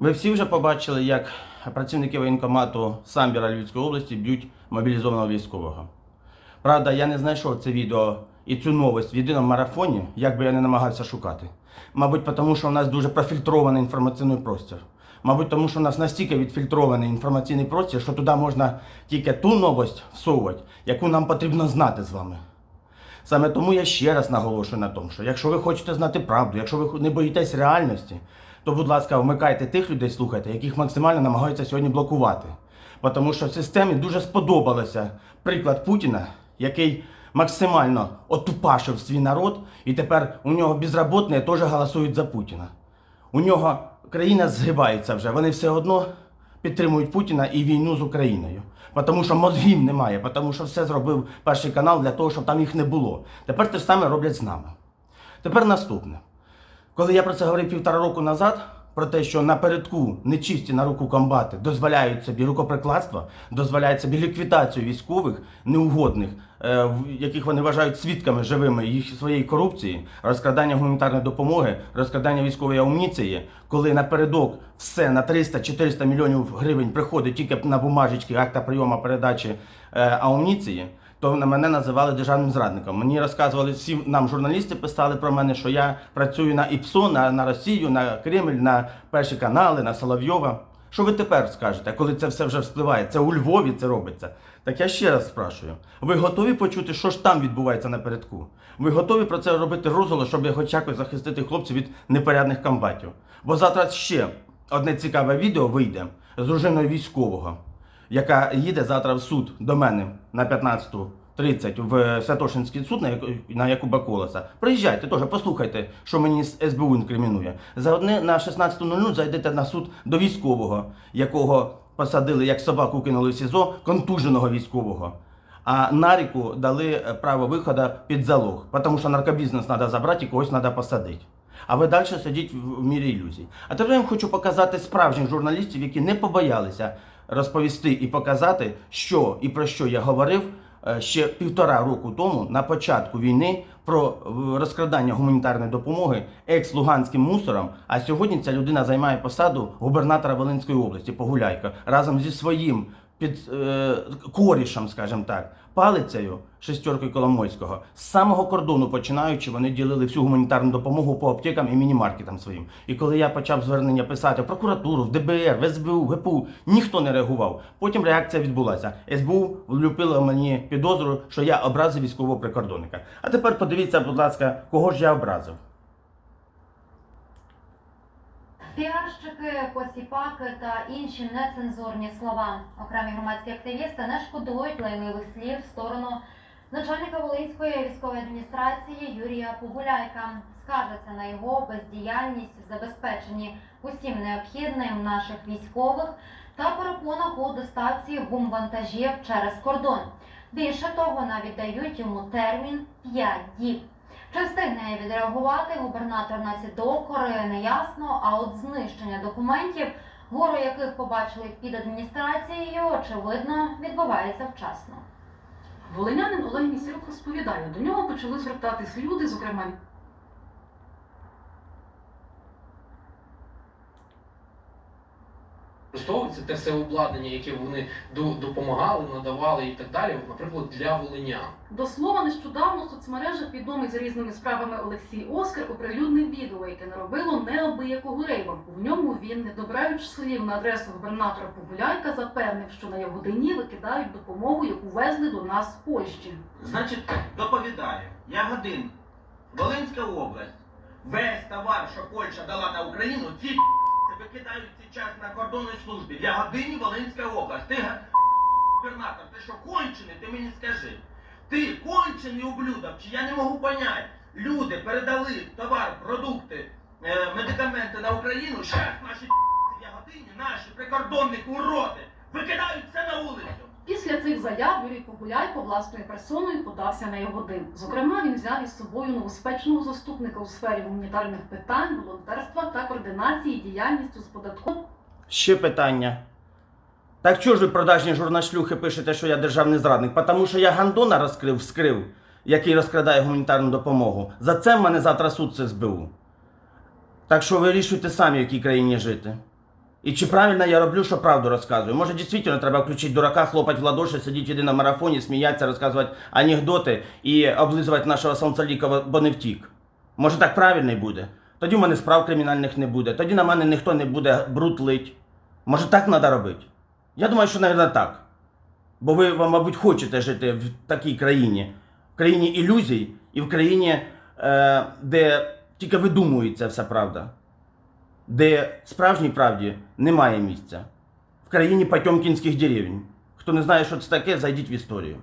Ви всі вже побачили, як працівники воєнкомату Самбіра Львівської області б'ють мобілізованого військового. Правда, я не знайшов це відео і цю новость в єдиному марафоні, як би я не намагався шукати. Мабуть, тому що у нас дуже профільтрований інформаційний простір. Мабуть, тому що у нас настільки відфільтрований інформаційний простір, що туди можна тільки ту новость всовувати, яку нам потрібно знати з вами. Саме тому я ще раз наголошую на тому, що якщо ви хочете знати правду, якщо ви не боїтесь реальності, то, будь ласка, вмикайте тих людей, слухайте, яких максимально намагаються сьогодні блокувати. Тому що системі дуже сподобалося приклад Путіна, який максимально отупашив свій народ, і тепер у нього безработні теж голосують за Путіна. У нього країна згибається вже. Вони все одно підтримують Путіна і війну з Україною. Тому що мозгів немає, тому що все зробив перший канал для того, щоб там їх не було. Тепер те ж саме роблять з нами. Тепер наступне. Коли я про це говорив півтора року назад, про те, що напередку нечисті на руку комбати дозволяють собі рукоприкладство, дозволяють собі ліквідацію військових неугодних, е, яких вони вважають свідками живими їх своєї корупції, розкрадання гуманітарної допомоги, розкрадання військової амуніції, коли напередок все на 300-400 мільйонів гривень приходить тільки на бумажечки акта прийому передачі е, амуніції то на мене називали державним зрадником. Мені розказували всі нам журналісти писали про мене, що я працюю на ІПСО, на, на Росію, на Кремль, на перші канали, на Соловйова. Що ви тепер скажете, коли це все вже вспливає? Це у Львові це робиться. Так я ще раз спрашую: ви готові почути, що ж там відбувається напередку? Ви готові про це робити розголос, щоб хоч якось захистити хлопців від непорядних комбатів? Бо завтра ще одне цікаве відео вийде з дружиною військового яка їде завтра в суд до мене на 15.30 в Святошинський суд на, яку- на Якуба Колоса. Приїжджайте теж, послухайте, що мені СБУ інкримінує. За одне на 16.00 зайдете на суд до військового, якого посадили, як собаку кинули в СІЗО, контуженого військового. А Наріку дали е, право виходу під залог, тому що наркобізнес треба забрати і когось треба посадити. А ви далі сидіть в мірі ілюзій. А тепер я вам хочу показати справжніх журналістів, які не побоялися розповісти і показати, що і про що я говорив е, ще півтора року тому на початку війни про е, розкрадання гуманітарної допомоги екс-луганським мусором. А сьогодні ця людина займає посаду губернатора Волинської області Погуляйка разом зі своїм під е, корішем, скажімо так, палицею шестеркою Коломойського. З самого кордону починаючи, вони ділили всю гуманітарну допомогу по аптекам і мінімаркетам своїм. І коли я почав звернення писати в прокуратуру, в ДБР, в СБУ, ГПУ, ніхто не реагував. Потім реакція відбулася. СБУ влюпила мені підозру, що я образив військового прикордонника. А тепер подивіться, будь ласка, кого ж я образив. Піарщики, посіпаки та інші нецензурні слова. Окремі громадські активісти не шкодують лайливих слів в сторону начальника Волинської військової адміністрації Юрія Погуляйка. Скаржаться на його бездіяльність в забезпеченні усім необхідним наших військових та перепонах у доставці гумвантажів через кордон. Більше того, навіть дають йому термін 5 діб. Чи встигне відреагувати губернатор на ці докори, неясно, а от знищення документів, гору яких побачили під адміністрацією, очевидно, відбувається вчасно. Волинянин Олег Місірок розповідає, до нього почали звертатись люди, зокрема Використовується те все обладнання, яке вони до- допомагали, надавали і так далі, наприклад, для волинян. До слова, нещодавно в соцмережах відомий за різними справами Олексій Оскар оприлюднив відео, яке наробило неабияку рейванку. В ньому він, не добираючи слів на адресу губернатора Погуляйка, запевнив, що на його дині викидають допомогу, яку везли до нас з Польщі. Значить, доповідаю, Ягодин, Волинська область, весь товар, що Польща дала на Україну, ці викидають час на кордонній службі. В Ягодині Волинська область. Ти губернатор, ти що кончений, ти мені скажи. Ти кончений ублюдок, чи я не можу поняти. Люди передали товар, продукти, е, медикаменти на Україну, зараз наші Ягодині, наші прикордонники уроди, викидають це цих заяв Юрій Погуляйко власною персоною подався на його дим. Зокрема, він взяв із собою новоспечного заступника у сфері гуманітарних питань, волонтерства та координації діяльністю з податковим Ще питання. Так чого ж ви продажні журнашлюхи пишете, що я державний зрадник? Тому що я Гандона розкрив, вскрив, який розкрадає гуманітарну допомогу. За це в мене завтра суд з СБУ. Так що вирішуйте самі, в якій країні жити. І чи правильно я роблю, що правду розказую? Може, дійсно треба включити дурака, хлопати в ладоші, сидіти єдиному марафоні, сміятися, розказувати анекдоти і облизувати нашого сонцелікова, бо не втік. Може так правильно й буде? Тоді в мене справ кримінальних не буде, тоді на мене ніхто не буде бруд лить. Може так треба робити? Я думаю, що, мабуть, так. Бо ви, ви, мабуть, хочете жити в такій країні, в країні ілюзій і в країні, е, де тільки видумується вся правда, де справжній правді немає місця. В країні Потьомкінських деревень. Хто не знає, що це таке, зайдіть в історію.